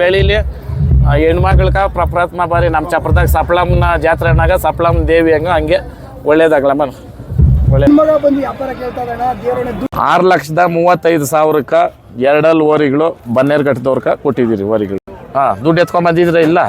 ಬೆಳೀಲಿ ಹೆಣ್ಮಕ್ಳಕ್ಕೆ ಪ್ರಪ್ರಥಮ ಬಾರಿ ನಮ್ಮ ಚಪ್ರದಾಗ ಸಪ್ಳಮ್ನ ಜಾತ್ರೆನಾಗ ಸಪ್ಳಮ್ ದೇವಿ ಹಂಗೆ ಹಂಗೆ ಒಳ್ಳೇದಾಗ್ಲಮ್ಮ ಆರು ಲಕ್ಷದ ಮೂವತ್ತೈದು ಸಾವಿರಕ್ಕೆ ಎರಡಲ್ಲಿ ಓರಿಗಳು ಬನ್ನೇರ್ಘಟ್ಟದವ್ರಕ್ಕೆ ಕೊಟ್ಟಿದ್ದೀರಿ ಓರಿಗಳು ಹಾಂ ದುಡ್ಡು ಎತ್ಕೊಂಬಂದಿದ್ರೆ ಇಲ್ಲ?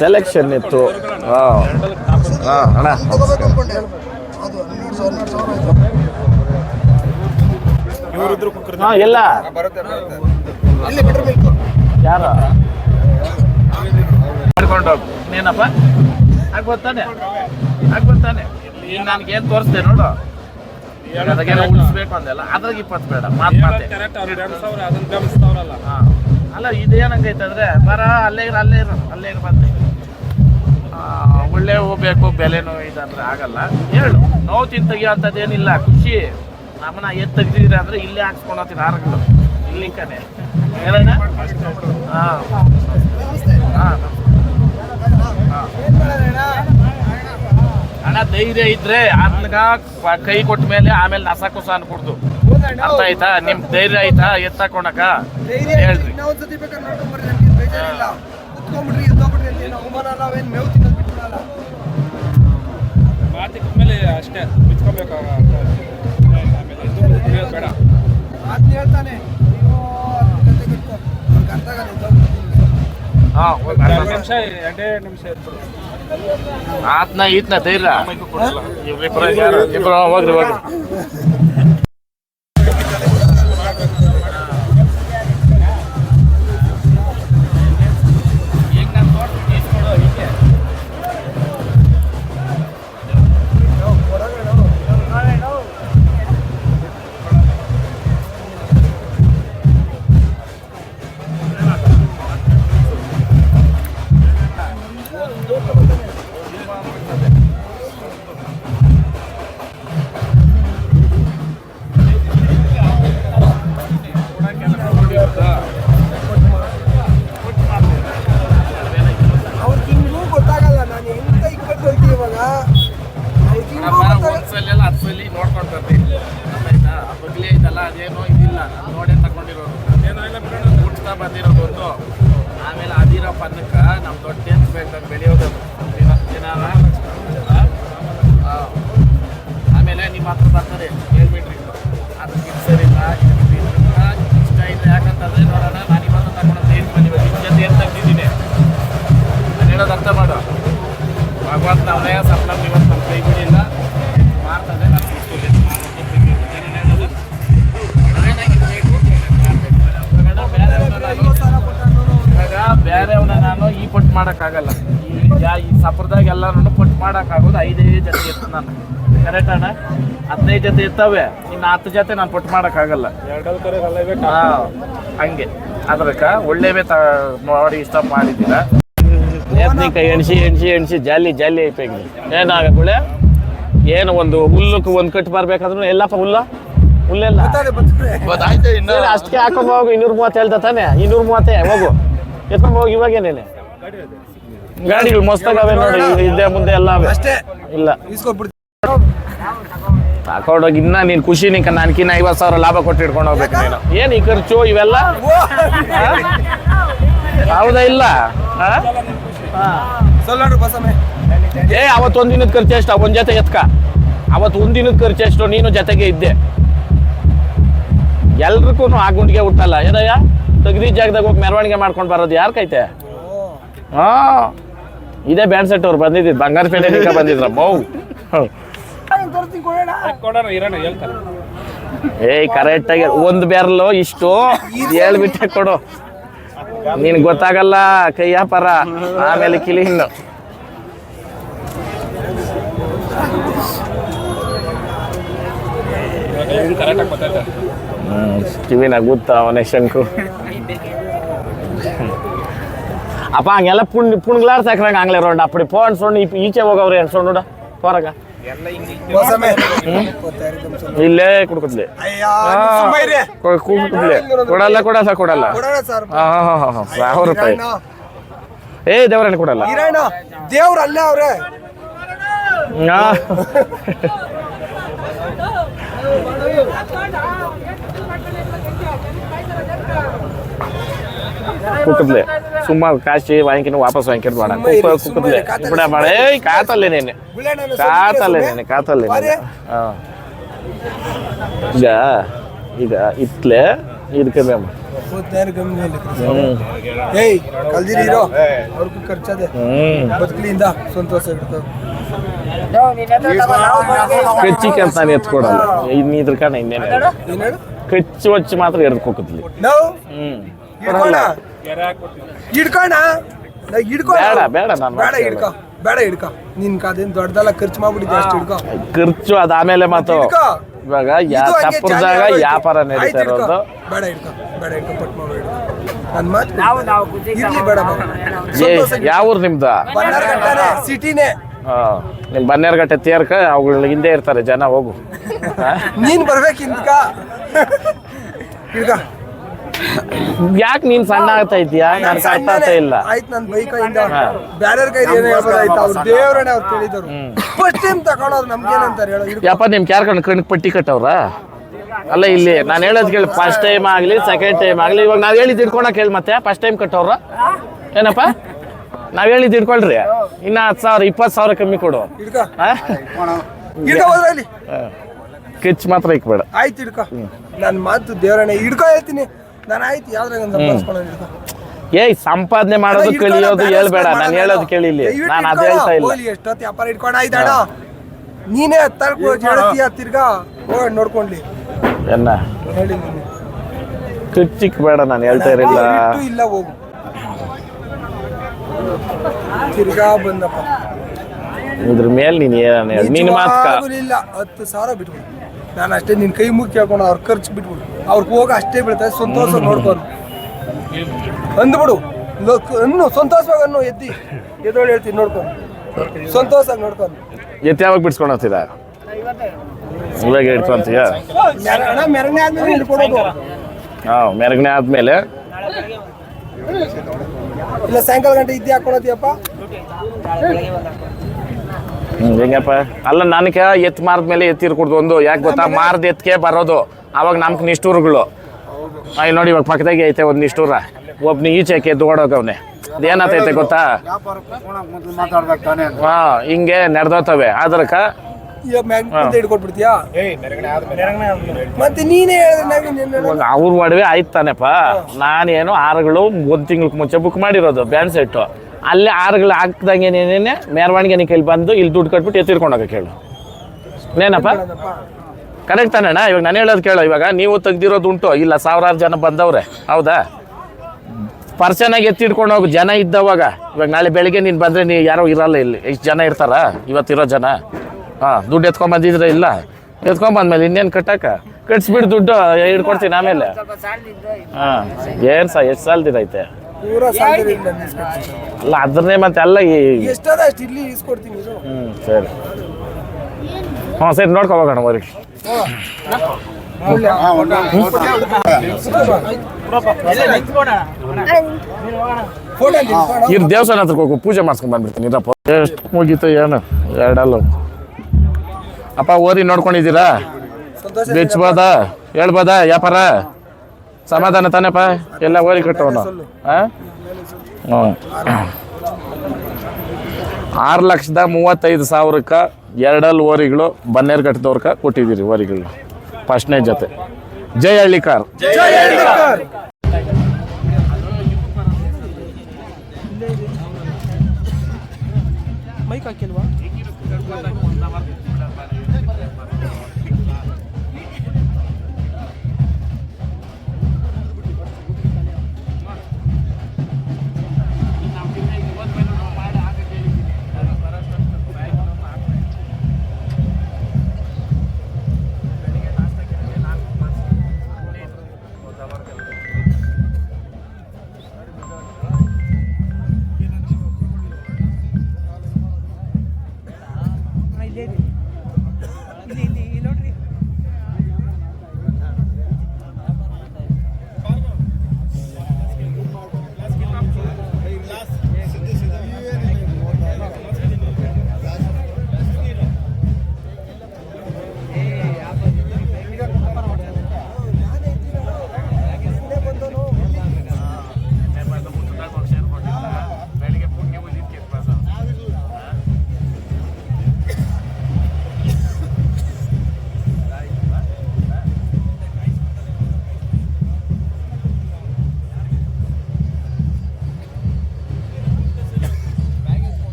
ಸೆಲೆಕ್ಷನ್ ಇತ್ತು. ಹಾಂ ಹಾಂ ಅಣ್ಣ ಏನಪ್ಪ ಹಾಗೆ. ಹಾಗೆ ನೋಡು. ಅದಕ್ಕೆ ಉಳಿಸ್ಬೇಕು ಅಂದೆಲ್ಲ. ಅದ್ರಾಗ ಇಪ್ಪತ್ತು ಬೇಡ. ಮಾತು ಮಾತೆ. ಅಲ್ಲ ಇದೇನಂಗೈತೆ ಅಂದರೆ ಬರ ಅಲ್ಲೇ ಇರೋ ಅಲ್ಲೇ ಇರೋ ಅಲ್ಲೇ ಇರ್ಬಂತೆ ಒಳ್ಳೆ ಹೂ ಬೇಕು ಬೆಲೆನೂ ಇದಂದ್ರೆ ಆಗಲ್ಲ. ಹೇಳು ನೋವು ತಿಂತಗಿ ಅಂಥದ್ದೇನಿಲ್ಲ ಖುಷಿ. ನಮ್ಮನ್ನ ಎದ್ದು ತೆಗ್ದಿದ್ರೆ ಅಂದರೆ ಇಲ್ಲೇ ಹಾಕ್ಸ್ಕೊಂಡು ಹೋಗ್ತೀನಿ ಆರೋಗ್ಯ ಇಲ್ಲಿಂಕನೇ ಹೇಳಣ್ಣ ಹಾಂ. ಹಾಂ ಹಾಂ. ಹಣ ಧೈರ್ಯ ಇದ್ರೆ ಆತನಗ ಕೈ ಕೊಟ್ಟ ಮೇಲೆ ಆಮೇಲೆ ನಸಾಕುಸ ಅನ್ಕೊಡ್ದು. ಅರ್ಥ ಆಯ್ತಾ? ನಿಮ್ ಧೈರ್ಯ ಆಯ್ತಾ? ಎತ್ತಕೊಂಡಕ ಹೇಳ್ರಿ. ಮಾತಿನ ಮೇಲೆ ಅಷ್ಟೇ ಮುಚ್ಕೋಬೇಕು ಹಾಂ ಒಂದು ನಿಮಿಷ ಎರಡೇ ನಿಮಿಷ ಇರ್ಬೋದು. ಆತ್ನ ಈತ್ನ ಧೈರ್ಯ ಇಬ್ರಿಬ್ರ ಯಾರು? ಹೋಗ್ರಿ ಹೋಗ್ರಿ. ಮಾಡೋಕ್ಕಾಗಲ್ಲ. ಯಾ ಈ ಸಫರ್ದಾಗ ಎಲ್ಲರೂ ಪಟ್ಟು ಮಾಡೋಕ್ಕಾಗೋದು ಐದೈದು ಜೊತೆ ಇತ್ತು ನಾನು. ಕರೆಕ್ಟ್ ಅಣ್ಣ? ಹದಿನೈದು ಜೊತೆ ಇರ್ತವೆ. ಇನ್ನು ಹತ್ತು ಜೊತೆ ನಾನು ಪಟ್ಟು ಮಾಡೋಕ್ಕಾಗಲ್ಲ. ಹಂಗೆ. ಅದಕ್ಕೆ ಒಳ್ಳೆಯವೇ ತ ನೋಡಿ ಇಷ್ಟ ಮಾಡಿದ್ದೀರ? ಕೈ ಎಣ್ಸಿ ಎಣ್ಸಿ ಜಾಲಿ ಜಾಲಿ ಐತೆ ಏನಾಗಬೇಳೆ ಏನು ಒಂದು ಹುಲ್ಲಕ್ಕೆ ಒಂದು ಕಟ್ಟು ಬರ್ಬೇಕಾದ್ರೂ ಎಲ್ಲಪ್ಪ ಹುಲ್ಲ? ಹುಲ್ಲೆಲ್ಲ ಅಷ್ಟಕ್ಕೆ ಹಾಕೊಂಡ್ ಹೋಗು ಇನ್ನೂರ ಮೂವತ್ತು ಹೇಳ್ದ ತಾನೆ. ಇನ್ನೂರ ಮೂವತ್ತೇ ಹೋಗು. ಎತ್ಕೊಂಡ್ ಹೋಗಿ ಇವಾಗೇನೇನೆ? ಗಾಡಿಗಳು ಮಸ್ತಾಗವೆ ನೋಡಿ ಹಿಂದೆ ಮುಂದೆ ಎಲ್ಲ ಅಷ್ಟೇ. ಇಲ್ಲ. ತಗೊಂಡೋಗಿ ಇನ್ನ ನೀನ್ ಖುಷಿ ನಿಂಕ ನಾನ್ಕಿನ್ನ ಐವತ್ ಸಾವಿರ ಲಾಭ ಕೊಟ್ಟು ಇಟ್ಕೊಂಡು ಹೋಗ್ಬೇಕು ನೀನು. ಏನ್ ಈ ಖರ್ಚು ಇವೆಲ್ಲ? ಹೌದಾ ಇಲ್ಲ? ಏ ಅವತ್ ಒಂದ್ ದಿನದ ಖರ್ಚು ಎಷ್ಟು? ಒಂದ್ ಜೊತೆ ಎತ್ಕ. ಅವತ್ ಒಂದ್ ದಿನದ ಖರ್ಚು ಎಷ್ಟು? ನೀನು ಜೊತೆಗೆ ಇದ್ದೆ. ಎಲ್ರಿಗೂ ಆ ಗುಂಡಿಗೆ ಹುಟ್ಟಲ್ಲ. ಏನಯ್ಯ? ತಗದಿ ಜಾಗದಾಗ ಹೋಗಿ ಮೆರವಣಿಗೆ ಮಾಡ್ಕೊಂಡು ಬರೋದು ಯಾರ ಕೈತೆ? ಹಾ. ಇದೇ ಬ್ಯಾಂಡ್ ಸೆಟ್ ಅವ್ರು ಬಂದಿದ್ದು ಬಂಗಾರಪೇಟೆ ಬಂದಿದ್ರ ಹೇಳ್ತಾರೆ ಏಯ್ ಕರೆಕ್ಟ್ ಆಗಿ ಒಂದ್ ಬ್ಯಾರಲ್ ಇಷ್ಟು ಹೇಳ್ಬಿಟ್ಟೆ ಕೊಡು. ನಿನ್ ಗೊತ್ತಾಗಲ್ಲ ಕೈಯ ಪರ. ಆಮೇಲೆ ಕಿಲಿ ಇನ್ನು. ಕರೆಕ್ಟಾಗಿ ಗೊತ್ತಾಯ್ತಾ ಹ್ಮ್, ಕಿವಿನಾಗ ಗೊತ್ತ ಅವನೇ ಶಂಕು. ಅಪ್ಪ, ಹಂಗೆಲ್ಲ ಪುಣ್ ಪುಣ್ಗ್ಲಾರ್ ಸಾಕ್ರಂಗ ಹಂಗ್ಲೆ ರೋಡ್ ಅಪ್ಪಡಿ ಫೋನ್ ಸೊಣ್ಣು ಇಪ್ ಈಚೆ ಹೋಗವ್ರೆ ನೋಡ, ಹೊರಗ. ಇಲ್ಲೇ ಇರಿ. ಕುಡ್ಕೊದ್ಲಿ ಕೊಡಲ್ಲ ಕೊಡಲ್ಲ. ಕೊಡಲ್ಲ ಸಾವಿರ ರೂಪಾಯಿ. ಏ, ದೇವರನ್ನ ಕೊಡಲ್ಲ. ದೇವ್ರು ಅಲ್ಲೇ ಅವ್ರೆ ಕುಕ್ಕದ್ಲೆ ಸುಮ್ಮ ಕಾಶಿ ವಾಂಕಿನ ವಾಪಸ್ ವಾಂಕಿರ್ ಬೇಡ. ಕುಕ್ಕ ಕುಕ್ಕದ್ಲೆ ಬಿಡ ಬೇಡ ಏಯ್ ಕಾತಲ್ಲೇ ನೀನೆ. ಕಾತಲ್ಲೇ ನೇನೆ ಕಾತಲ್ಲೇ. ನೇನೆ. ಹಾ ಈಗ ಈಗ ಇತ್ಲೆ ಕಚ್ಚಿಗೆ ಅಂತ ನಾನು ಎತ್ಕೊಡಲ್ಲ ಇನ್ನು ಇದ್ರ ಕಾರಣ ಇನ್ನೇನೆ ಏನ್ ಹೇಳು? ಕಚ್ಚಿ ವಚ್ಚಿ ಮಾತ್ರ ಎರ್ದು ಕುಕ್ಕದ್ಲಿ ಹಿಡ್ಕೋಣ ಹಿಡ್ಕೊ. ಬೇಡ, ಬೇಡ, ನಾನ್ ಬೇಡ. ಹಿಡ್ಕೊ. ಬೇಡ ಹಿಡ್ಕೊ. ನಿನ್ ಕಾದೇನ್ ದೊಡ್ಡದಲ್ಲ ಖರ್ಚು ಮಾಡ್ಬಿಟ್ಟಿದ್ದೆ ಅಷ್ಟು ಹಿಡ್ಕೊ. ಖರ್ಚು ಅದಾಮೇಲೆ ಮಾತು. ಹಿಡ್ಕೊ. ಇವಾಗ ಯಾ ಇದು ಹಂಗೆ ಜಾಲಿ. ವ್ಯಾಪಾರ ಆಯ್ತು ನಡೀತಾ ಹಿಡ್ಕೊ. ಇರೋದು. ಬೇಡ ಹಿಡ್ಕೊ. ಬೇಡ ಹಿಡ್ಕೊ. ಪಟ್ ಮಾಡ್ಬೇಡ ನನ್ ಮಾತು ಇರ್ಲಿ ಬೇಡ ಏ ಯಾವ ಊರು ನಿಮ್ದು? ಬನ್ನಾರ್ಘಟ್ಟನೆ ಸಿಟಿನೇ. ಹಾ ನಿಮ್ ಬನ್ನೇರ್ಗಟ್ಟೆ ತೇರ್ಕ ಅವುಗಳ ಹಿಂದೆ ಇರ್ತಾರೆ. ಜನ ಹೋಗು? ನೀನ್ ಬರ್ಬೇಕು ಹಿಂದ್ಕ ಹಿಡ್ಕ. ಯಾಕ್ ನೀನ್ ಸಣ್ಣ ಆಗ್ತಾ ಇದೀಯಾ ನಾನು ಆಗ್ತಾ ಇಲ್ಲ. ಆಯ್ತು ನನ್ ಬೈಕ್ ಬ್ಯಾರ್ಯಾರ ಕೈ ಏನೇ ಅವ್ರು ದೇವ್ರನೇ ಅವ್ರು ತಿಳಿದರು ಫಸ್ಟ್ ಟೈಮ್ ತಗೊಳೋರು ನಮ್ಗೇನಂತಾರೆ ಹೇಳೋ. ಯಪ್ಪ ನಿಮ್ ಕ್ಯಾರ್ಕೊಂಡು ಕಣ್ಣಿಗೆ ಪಟ್ಟಿ ಕಟ್ಟವ್ರ? ಅಲ್ಲ ಇಲ್ಲಿ ನಾನು ಹೇಳೋದ್ ಕೇಳಿ ಫಸ್ಟ್ ಟೈಮ್ ಆಗ್ಲಿ ಸೆಕೆಂಡ್ ಟೈಮ್ ಆಗ್ಲಿ ಇವಾಗ ನಾವ್ ಹೇಳಿದ್ ಇಟ್ಕೊಳಕ್ ಹೇಳಿ ಮತ್ತೆ ಫಸ್ಟ್ ಟೈಮ್ ಕಟ್ಟವ್ರ ಏನಪ್ಪ? ನಾವ್ ಹೇಳಿದ್ ಇಟ್ಕೊಳ್ರಿ ಇನ್ನ ಹತ್ತು ಸಾವಿರ ಇಪ್ಪತ್ತು ಸಾವಿರ ಕಮ್ಮಿ ಕೊಡು. ಕಿಚ್ ಮಾತ್ರ ಇಕ್ಬೇಡ. ಆಯ್ತು ಹಿಡ್ಕೊ ನನ್ನ ಮಾತು ದೇವರಣ್ಣ ಹಿಡ್ಕೊ ಹೇಳ್ತೀನಿ. ನಾನು ಆಯ್ತು ಯಾವ್ದ್ರಾಗ ಒಂದು ಏಯ್ ಸಂಪಾದನೆ ಮಾಡೋದು ಕಲಿಯೋದು ಹೇಳ್ಬೇಡ ನಾನು ಹೇಳೋದು ಕೇಳಿಲಿ ನಾನು ಅದು ಹೇಳ್ತಾ ಇಲ್ಲ. ಎಷ್ಟೊತ್ತು ವ್ಯಾಪಾರ ಇಟ್ಕೊಂಡು ಆಯ್ತಾಡ. ನೀನೇ ಹತ್ತಾರು ಹೇಳ್ತೀಯ ತಿರ್ಗಾ? ಹೋಗಿ ನೋಡ್ಕೊಂಡ್ಲಿ. ಎನ್ನ ಹೇಳಿ. ಕಿಚ್ಚಿಕ್ ಬೇಡ ನಾನು ಹೇಳ್ತಾ ಇರಲಿಲ್ಲ. ಇಲ್ಲ ಹೋಗು. ತಿರ್ಗಾ ಬಂದಪ್ಪ. ಇದ್ರ ಮೇಲೆ ನೀನು ಏನಾನ ನೀನು ಮಾತ್ರ ಇಲ್ಲ ಕ- ಹತ್ತು ಸಾವಿರ ಬಿಟ್ಬಿಡು. ನಾನು ಅಷ್ಟೇ ನಿನ್ ಕೈ ಮುಗಿ ಕೇಳ್ಕೊಂಡು ಅವ್ರ ಖರ್ಚು ಬಿಟ್ಬಿಡು. ಅವ್ರಿಗೆ ಹೋಗ ಅಷ್ಟೇ ಬೀಳ್ತಾರೆ ಸಂತೋಷ ನೋಡ್ಕೊಂಡು ಅಂದ್ಬಿಡು ಅನ್ನು ಸಂತೋಷವಾಗಿ ಅನ್ನು ಎದ್ದಿ ಎದೋಳು ಹೇಳ್ತೀನಿ ನೋಡ್ಕೊಂಡು ಸಂತೋಷ ನೋಡ್ಕೊಂಡು ಎತ್ತಿ ಯಾವಾಗ ಬಿಡ್ಸ್ಕೊಂಡು ಹೋಗ್ತಿದ ಇವಾಗ ಇಟ್ಕೊಂತೀಯ? ಅಣ್ಣ ಮೆರವಣಿಗೆ ಆದ್ಮೇಲೆ ಇಟ್ಕೊಡೋದು ಹಾ ಮೆರಗಣೆ ಆದ್ಮೇಲೆ? ಇಲ್ಲ ಸಾಯಂಕಾಲ ಗಂಟೆ ಇದ್ದಿ ಹಾಕೊಳತಿಯಪ್ಪ ಹೆಂಗಪ್ಪ? ಅಲ್ಲ ನನಗೆ ಎತ್ತು ಮಾರ್ದ್ಮೇಲೆ ಎತ್ತಿರ್ಕೊಡ್ದು ಒಂದು ಯಾಕೆ ಗೊತ್ತಾ? ಮಾರ್ದ ಎತ್ಕೆ ಬರೋದು. ಅವಾಗ ನಮ್ಗೆ ನಿಷ್ಠೂರುಗಳು. ಅಲ್ಲಿ ನೋಡಿ ಇವಾಗ ಪಕ್ಕದಾಗೆ ಐತೆ ಒಂದು ನಿಷ್ಠೂರ. ಒಬ್ನ ಈಚೆಗೆ ಎದ್ದು ಓಡೋಗವ್ನೆ ಅದೇನಾತೈತೆ ಗೊತ್ತಾ? ಹಾ ಹಿಂಗೆ ನಡೆದೋತವೆ? ಇವಾಗ ಅವ್ರ ಒಡವೆ ಆಯ್ತು ತಾನೆಪ್ಪ. ನಾನೇನು ಆರುಗಳು ಒಂದು ತಿಂಗ್ಳಿಗೆ ಮುಂಚೆ ಬುಕ್ ಮಾಡಿರೋದು ಬ್ಯಾಂಡ್ ಸೆಟ್ಟು ಅಲ್ಲೇ ಆರುಗಳು ಹಾಕ್ದಂಗೆ ಮೆರವಣಿಗೆ ನೀ ಕೈಲಿ ಬಂದು ಇಲ್ಲಿ ದುಡ್ಡು ಕಟ್ಬಿಟ್ಟು ಎತ್ತಿರ್ಕೊಂಡು ಹೋಗಕ್ಕೆ ಹೇಳು. ಏನಪ್ಪ ಕರೆಕ್ಟ್ ತಾನೇಣ್ಣ ಇವಾಗ ನಾನು ಹೇಳೋದು ಕೇಳೋ ಇವಾಗ ನೀವು ತೆಗ್ದಿರೋದು ಉಂಟು. ಇಲ್ಲ ಸಾವಿರಾರು ಜನ ಬಂದವ್ರೆ. ಹೌದಾ? ಪರ್ಸನಾಗಿ ಎತ್ತಿಡ್ಕೊಂಡು ಹೋಗಿ ಜನ ಇದ್ದವಾಗ. ಇವಾಗ ನಾಳೆ ಬೆಳಿಗ್ಗೆ ನೀನು ಬಂದರೆ ನೀ ಯಾರೋ ಇರಲ್ಲ ಇಲ್ಲಿ. ಇಷ್ಟು ಜನ ಇರ್ತಾರ? ಇವತ್ತಿರೋ ಜನ. ಹಾಂ ದುಡ್ಡು ಎತ್ಕೊಂಡ್ ಬಂದಿದ್ರೆ ಇಲ್ಲ. ಎತ್ಕೊಂಡ್ ಬಂದ್ಮೇಲೆ ಇನ್ನೇನು ಕಟ್ಟಕ್ಕ ಕಟ್ಸ್ಬಿಟ್ಟು ದುಡ್ಡು ಹಿಡ್ಕೊಡ್ತೀನಿ ಆಮೇಲೆ. ಹಾಂ ಏನು ಸಹ ಎಷ್ಟು ನಿಲ್ಸ್ಕೊಡ್ತೀನಿ. ಅಲ್ಲ ಅದನ್ನೇ ಮತ್ತೆ ಅಲ್ಲ ಈ. ಹ್ಞೂ ಸರಿ. ಹಾಂ ಸರಿ ನೋಡ್ಕೊ ಹೋಗಣ್ಣ ಮರಿ ಫೋಟೋ ನಿಲ್ಸ್ಕೊಡು. ಇರ್ ದೇವಸ್ಥಾನ ಹತ್ರಕ್ಕೆ ಹೋಗು, ಪೂಜೆ ಮಾಡ್ಸ್ಕೊಂಡ್ ಬಂದ್ಬಿಡ್ತೀನಿ, ಇರಪ್ಪ. ಎಷ್ಟು ಮುಗೀತು ಏನು? ಎರಡಲ್ಲ. ಅಪ್ಪ, ಓದಿ ನೋಡ್ಕೊಂಡಿದ್ದೀರಾ? ಬೆಚ್ಬೋದ? ಹೇಳ್ಬೋದ, ವ್ಯಾಪಾರ? ಸಮಾಧಾನ ತಾನೇಪ್ಪ? ಎಲ್ಲ ಓದಿ ಕಟ್ಟವನು ಆರು ಲಕ್ಷದ ಮೂವತ್ತೈದು ಸಾವಿರಕ್ಕೆ ಎರಡಲ್ಲಿ ಓರಿಗಳು ಬನ್ನೇರು ಕಟ್ಟಿದವ್ರಕ ಕೊಟ್ಟಿದ್ದೀರಿ ಓರಿಗಳು. ಫಸ್ಟ್ನೇ ಜೊತೆ. ಜೈ ಹಳ್ಳಿ ಕಾರ್ ಹಳ್ಳಿಕಾರ್. ಮೈಕ್ ಹಾಕಿಲ್ವಾ?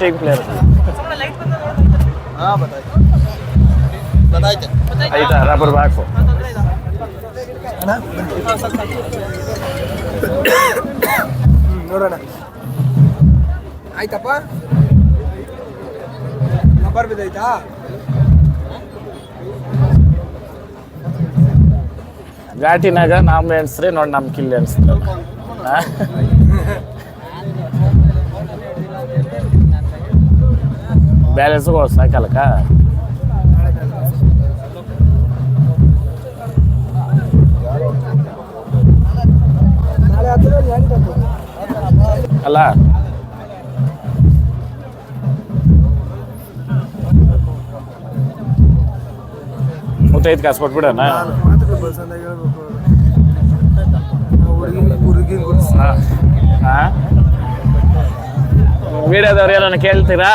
Batting player rubber box hmm, ನೋಡೋಣ. ಆಯ್ತಪ್ಪ? ನಂಬರ್ ಬಿದ್ದೈತಾ? ಘಾಟಿನಾಗ ನಮ್ಮ ಎಣ್ಸ್ರಿ ನೋಡಿ ನಮ್ಮ ಕಿಲ್ಲಿ ಎಣ್ಸ್ತಾರೆ. ಬ್ಯಾಲೆನ್ಸ್ಗೂ ಸಾಕಲ್ಕ ಅಲ್ಲ? ಮುತ್ತೈದು ಕಾಸು ಕೊಟ್ಬಿಡೋಣ? ಗುಡ್ಸ್ ಹಾಂ ವಿಡಿಯೋದವ್ರು ಏನನ್ನ ಕೇಳ್ತೀರಾ?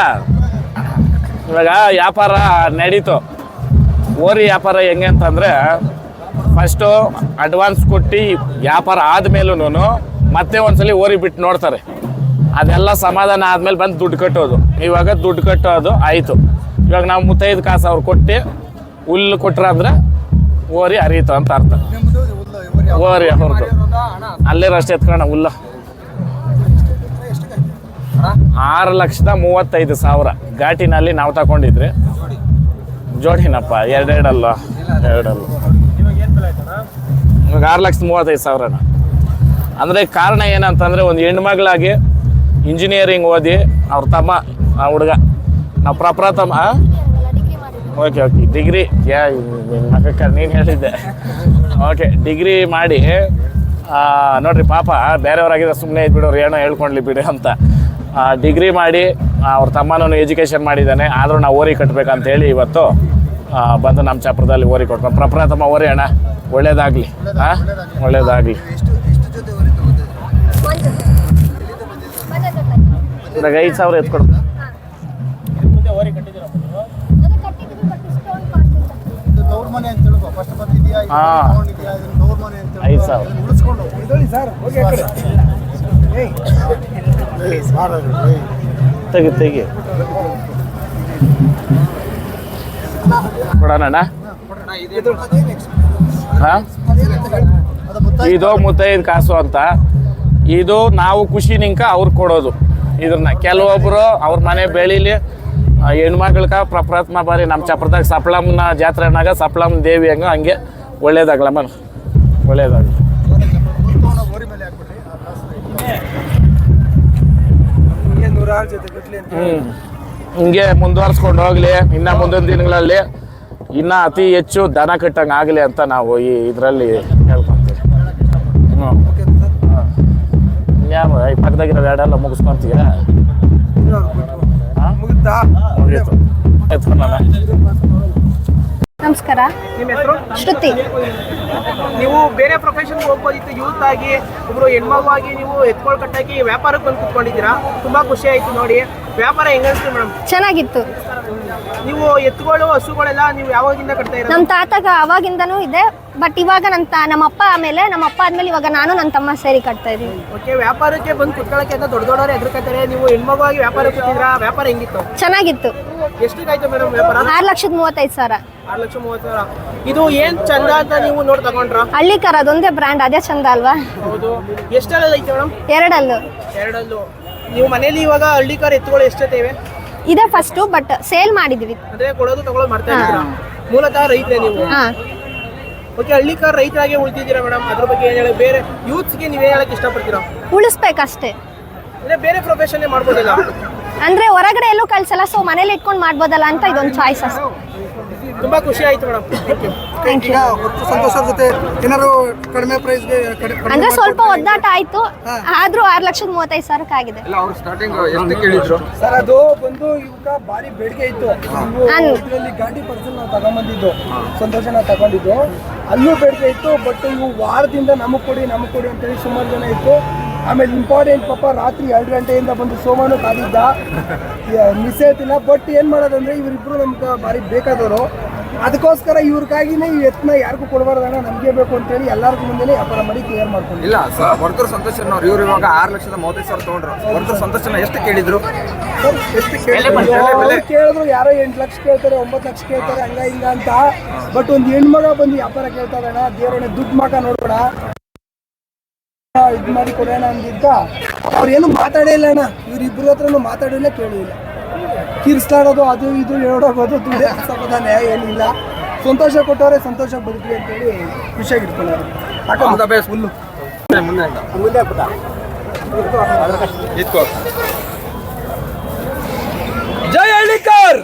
ಇವಾಗ ವ್ಯಾಪಾರ ನಡೀತು. ಓರಿ ವ್ಯಾಪಾರ ಹೆಂಗೆ ಅಂತಂದರೆ ಫಸ್ಟು ಅಡ್ವಾನ್ಸ್ ಕೊಟ್ಟು ವ್ಯಾಪಾರ ಆದಮೇಲೂ ಮತ್ತೆ ಒಂದ್ಸಲಿ ಓರಿ ಬಿಟ್ಟು ನೋಡ್ತಾರೆ. ಅದೆಲ್ಲ ಸಮಾಧಾನ ಆದಮೇಲೆ ಬಂದು ದುಡ್ಡು ಕಟ್ಟೋದು. ಇವಾಗ ದುಡ್ಡು ಕಟ್ಟೋದು ಆಯಿತು. ಇವಾಗ ನಾವು ಮುತ್ತೈದು ಕಾಸು ಅವ್ರು ಕೊಟ್ಟು ಹುಲ್ಲು ಕೊಟ್ರ ಅಂದ್ರೆ ಓರಿ ಹರಿಯಿತು ಅಂತ ಅರ್ಥ. ಓರಿ ಅವ್ರದ್ದು ಅಲ್ಲೇ ರಸ್ತೆ ಎತ್ಕೋಣ ಹುಲ್ಲ. ಆರು ಲಕ್ಷದ ಮೂವತ್ತೈದು ಸಾವಿರ. ಘಾಟಿನಲ್ಲಿ ನಾವು ತಗೊಂಡಿದ್ರಿ ಜೋಡಿನಪ್ಪ, ಎರಡೆರಡಲ್ಲ? ಎರಡಲ್ಲ. ಇವಾಗ ಆರು ಲಕ್ಷದ ಮೂವತ್ತೈದು ಸಾವಿರನ ಅಂದರೆ ಕಾರಣ ಏನಂತಂದರೆ ಒಂದು ಹೆಣ್ಮಗಳಾಗಿ ಇಂಜಿನಿಯರಿಂಗ್ ಓದಿ ಅವ್ರ ತಮ್ಮ, ಆ ಹುಡುಗ. ನಾವು ಪ್ರಪ್ರಥಮ ಓಕೆ ಓಕೆ ಡಿಗ್ರಿ ಯಾ ಮಗಕ್ಕ ನೀನು ಹೇಳಿದ್ದೆ. ಓಕೆ ಡಿಗ್ರಿ ಮಾಡಿ ನೋಡ್ರಿ ಪಾಪ, ಬೇರೆಯವ್ರಾಗಿದ್ರೆ ಸುಮ್ಮನೆ ಇದ್ಬಿಡೋರು ಏನೋ ಹೇಳ್ಕೊಂಡ್ಲಿ ಬಿಡಿ ಅಂತ. ಡಿಗ್ರಿ ಮಾಡಿ ಅವ್ರ ತಮ್ಮನೂ ಎಜುಕೇಷನ್ ಮಾಡಿದ್ದಾನೆ. ಆದರೂ ನಾವು ಓರಿ ಕಟ್ಟಬೇಕಂತೇಳಿ ಇವತ್ತು ಬಂದು ನಮ್ಮ ಚಾಪುರದಲ್ಲಿ ಓರಿ ಕೊಟ್ಕೊಂಡು ಪ್ರಪ್ರಥಮ ಓರಿ ಅಣ್ಣ, ಒಳ್ಳೇದಾಗಲಿ. ಹಾಂ ಒಳ್ಳೇದಾಗಲಿ. ಇವಾಗ ಐದು ಸಾವಿರ ಎತ್ಕೊಡು. ಹಾ. ಐದು ಸಾವಿರ. ತೆಗಿ ತೆಗಿ. ಕೊಡೋಣ ಇದು ಮುತ್ತೈದು ಕಾಸು ಅಂತ. ಇದು ನಾವು ಖುಷಿ ನಿಂಕ ಅವ್ರು ಕೊಡೋದು. ಇದನ್ನ ಕೆಲವೊಬ್ರು ಅವ್ರ ಮನೆ ಬೆಳೀಲಿ ಆ, ಹೆಣ್ಮಕ್ಳಕ ಪ್ರಪ್ರಥಮ ಬಾರಿ ನಮ್ಮ ಚಪ್ರದಾಗ ಸಪ್ಲಮ್ನ ಜಾತ್ರೆನಾಗ ಸಪ್ಲಮ್ ದೇವಿ ಹಂಗ ಹಂಗೆ ಒಳ್ಳೇದಾಗ್ಲಮ್ಮ ಒಳ್ಳೇದಾಗಲಿ. ಹಿಂಗೆ ಮುಂದುವರ್ಸ್ಕೊಂಡು ಹೋಗ್ಲಿ ಇನ್ನ ಮುಂದಿನ ದಿನಗಳಲ್ಲಿ ಇನ್ನ ಅತಿ ಹೆಚ್ಚು ದನ ಕಟ್ಟಂಗೆ ಆಗಲಿ ಅಂತ ನಾವು ಈ ಇದರಲ್ಲಿ ಹೇಳ್ಕೊಂತೀವಿ ಹ್ಞೂ ಓಕೆ ಸರ್ ಇನ್ಯಾವ ಈ ಪಕ್ಕದಾಗಿರೋ ಎರಡೆಲ್ಲ ಮುಗಿಸ್ಕೊಂತೀಯ ಮುಗಿತಾ ನಮಸ್ಕಾರ. ನಿಮ್ಮ ಹೆಸರು? ಶ್ರುತಿ. ನೀವು ಬೇರೆ ಪ್ರೊಫೆಷನ್ಗೆ ಹೋಗ್ಬೋದಿತ್ತು ಯೂತ್ ಆಗಿ ಒಬ್ರು ಹೆಣ್ಮಗುವಾಗಿ ನೀವು ಎತ್ಕೊಳ್ ಕಟ್ಟಾಗಿ ವ್ಯಾಪಾರಕ್ಕೆ ಬಂದು ಕುತ್ಕೊಂಡಿದ್ದೀರಾ? ತುಂಬಾ ಖುಷಿ ಆಯ್ತು ನೋಡಿ. ವ್ಯಾಪಾರ ಹೆಂಗ ಅನ್ಸ್ತು ಮೇಡಮ್? ಚೆನ್ನಾಗಿತ್ತು. ನೀವು ಎತ್ತುಗಳು ಹಸುಗಳೆಲ್ಲ ನೀವು ಯಾವಾಗಿಂದ ಕಟ್ತಾ ಇರೋದು? ನಮ್ಮ ತಾತಗ ಅವಾಗಿಂದನೂ ಇದೆ. ಬಟ್ ಇವಾಗ ನನ್ನ ತ ನಮ್ಮಪ್ಪ ಆಮೇಲೆ ನಮ್ಮಪ್ಪ ಆದ್ಮೇಲೆ ಇವಾಗ ನಾನು ನನ್ನ ತಮ್ಮ ಸೇರಿ ಕಟ್ತಾ ಓಕೆ ವ್ಯಾಪಾರಕ್ಕೆ ಬಂದು ಕುತ್ಕೊಳ್ಳಕ್ಕೆ ಅಂತ ದೊಡ್ಡ ದೊಡ್ಡವರು ಎದುರ್ಕತ್ತಾರೆ ನೀವು ಹೆಣ್ಮಗುವಾಗಿ ವ್ಯಾಪಾರಕ್ಕೆ ಕೂತಿದ್ರಾ ವ್ಯಾಪಾರ ಹೆಂಗಿತ್ತು? ಚೆನ್ನಾಗಿತ್ತು. ಎಷ್ಟಕ್ಕಾಯ್ತು ಮೇಡಮ್ ವ್ಯಾಪಾರ? ಆರು ಲಕ್ಷದ ಮೂವತ್ತೈದು ಸಾವಿರ. ಆರು ಲಕ್ಷ ಮೂವತ್ತು ಸಾವಿರ. ಇದು ಏನ್ ಚಂದ ಅಂತ ನೀವು ನೋಡಿ ತಗೊಂಡ್ರ? ಹಳ್ಳಿ ಕರ ಅದೊಂದೇ ಬ್ರ್ಯಾಂಡ್ ಅದೇ ಚಂದ ಅಲ್ವಾ? ಹೌದು. ಎಷ್ಟೆಲ್ಲ ಐತೆ ಮೇಡಮ್ ಎರಡಲ್ಲೂ. ಎರಡಲ್ಲೂ. ನೀವು ಮನೇಲಿ ಇವಾಗ ಹಳ್ಳಿ ಕಾರ್ ಎತ್ತುಗಳು ಎಷ್ಟೈತೇವೆ ಇದೆ ಫಸ್ಟು ಬಟ್ ಸೇಲ್ ಮಾಡಿದೀವಿ. ಅಂದ್ರೆ ಕೊಡೋದು ತಗೊಳ್ಳೋದು ಮಾಡ್ತಾ ಇದ್ದೀರಾ? ಮೂಲತಃ ರೈತರೇ ನೀವು. ಹಾ. ಓಕೆ ಹಳ್ಳಿ ಕಾರ್ ರೈತರಾಗೆ ಉಳಿದಿದ್ದೀರಾ ಮೇಡಮ್ ಅದ್ರ ಬಗ್ಗೆ ಏನು ಹೇಳಿ? ಬೇರೆ ಯೂತ್ಸ್ಗೆ ನೀವೇ ಹೇಳಕ್ಕೆ ಇಷ್ಟಪಡ್ತೀರಾ? ಉಳಿಸ್ಬೇಕಷ್ಟೇ. ಅಂದ್ರೆ ಬೇರೆ ಪ್ರೊಫೆಷನ್ನೇ ಮಾಡ್ಬೋದಿಲ್ಲ? ಅಂದ್ರೆ ಹೊರಗಡೆ ಎಲ್ಲೂ ಕಳ್ಸಲ್ಲ ಸೊ ಮನೇಲಿ ಇಟ್ಕೊಂಡು ಮಾಡ್ಬೋದಲ್ಲ ಅಂತ ಇದೊಂದು ಚಾಯ್ಸ್ ಅಷ್ಟೇ ತುಂಬಾ ಖುಷಿ ಆಯ್ತು ಮೇಡಮ್. ಥ್ಯಾಂಕ್ ಯು ಥ್ಯಾಂಕ್ ಈಗ ಯು ಒಟ್ಟು ಸಂತೋಷ ಅವ್ರ ಜೊತೆ ಏನಾರು ಕಡಿಮೆ ಪ್ರೈಸ್ಗೆ ಅಂದ್ರೆ ಸ್ವಲ್ಪ ಒದ್ದಾಟ ಆಯ್ತು. ಆದ್ರೂ ಆರು ಲಕ್ಷದ ಮೂವತ್ತೈದು ಸಾವಿರಕ್ಕೆ ಆಗಿದೆ. ಸರ್ ಅದು ಬಂದು ಇವಾಗ ಭಾರಿ ಬೇಡಿಕೆ ಇತ್ತು. ನಾನು- ಇದರಲ್ಲಿ ಗಾಡಿ ಪರ್ಸನ್ ನಾವು ತಗೊಂಬಂದಿದ್ದು ಸಂತೋಷ ನಾವು ತಗೊಂಡಿದ್ದು. ಅಲ್ಲೂ ಬೇಡಿಕೆ ಇತ್ತು ಬಟ್ ಇವು ವಾರದಿಂದ ನಮಗೆ ಕೊಡಿ ನಮಗೆ ಕೊಡಿ ಅಂತೇಳಿ ಸುಮಾರು ಜನ ಇತ್ತು. ಆಮೇಲೆ ಇಂಪಾರ್ಟೆಂಟ್ ಪಾಪ ರಾತ್ರಿ ಎರಡು ಗಂಟೆಯಿಂದ ಬಂದು ಸೋಮಾನು ಕಾದಿದ್ದ ಮಿಸ್ ಆಯ್ತಿಲ್ಲ ಬಟ್ ಏನು ಮಾಡೋದಂದ್ರೆ ಇವರಿಬ್ರು ನಮ್ಗೆ ಭಾರಿ ಬೇಕಾದವರು. ಅದಕ್ಕೋಸ್ಕರ ಇವ್ರಿಗಾಗಿನೇ ಈ ಎತ್ನ ಯಾರಿಗೂ ಕೊಡಬಾರ್ದಣ್ಣ ನಮಗೆ ಬೇಕು ಅಂತ ಹೇಳಿ ಎಲ್ಲರಿಗೂ ಮುಂದೆ ವ್ಯಾಪಾರ ಮಾಡಿ ಕ್ಲಿಯರ್ ಮಾಡ್ಕೊಂಡು ಇಲ್ಲ ಸರ್ ಸಂತೋಷ್ ಇವ್ರು ಇವಾಗ ಆರು ಲಕ್ಷದ ಮೂವತ್ತೈದು ಸಾವಿರ ತೊಗೊಂಡ್ರು. ಹೊರತರು ಸಂತೋಷನ ಎಷ್ಟು ಕೇಳಿದ್ರು? ಎಷ್ಟು ಕೇಳಿದ್ರು ಕೇಳಿದ್ರು ಯಾರೋ ಎಂಟು ಲಕ್ಷ ಕೇಳ್ತಾರೆ ಒಂಬತ್ತು ಲಕ್ಷ ಕೇಳ್ತಾರೆ ಹಂಗ ಹಿಂಗ ಅಂತ. ಬಟ್ ಒಂದು ಹೆಣ್ಮಗ ಬಂದು ವ್ಯಾಪಾರ ಕೇಳ್ತಾರಣ್ಣ ಅಣ್ಣ ದೇವರನ್ನ ದುಡ್ಡು ಮಾಡ ನೋಡೋಣ ಇದು ಮಾಡಿ ಕೊಡೋಣ ಅಂದಿದ್ದ ಅವ್ರೇನು ಮಾತಾಡೇ ಇಲ್ಲ ಅಣ್ಣ. ಇವ್ರಿಬ್ರು ಹತ್ರನು ಮಾತಾಡಿಲ್ಲ ಕೇಳಿಲ್ಲ ಕಿರ್ಸ್ಲಾಡೋದು ಅದು ಇದು ಹೇಳೋಗೋದು ದುಡ್ಡು ಸಮಾಧಾನ ಏನಿಲ್ಲ. ಸಂತೋಷ ಕೊಟ್ಟವ್ರೆ ಸಂತೋಷ ಬದುಕಿ ಅಂತೇಳಿ ಖುಷಿಯಾಗಿ ಇಟ್ಕೊಳ್ಳೋರು. ಹುಲ್ಲು. ಮುಂದೆ ಮುಂದೆ ಹಾಕ್ಬಿಟ್ಟ. ಇದ್ಕೋ ಜೈ ಹಳ್ಳಿಕರ್!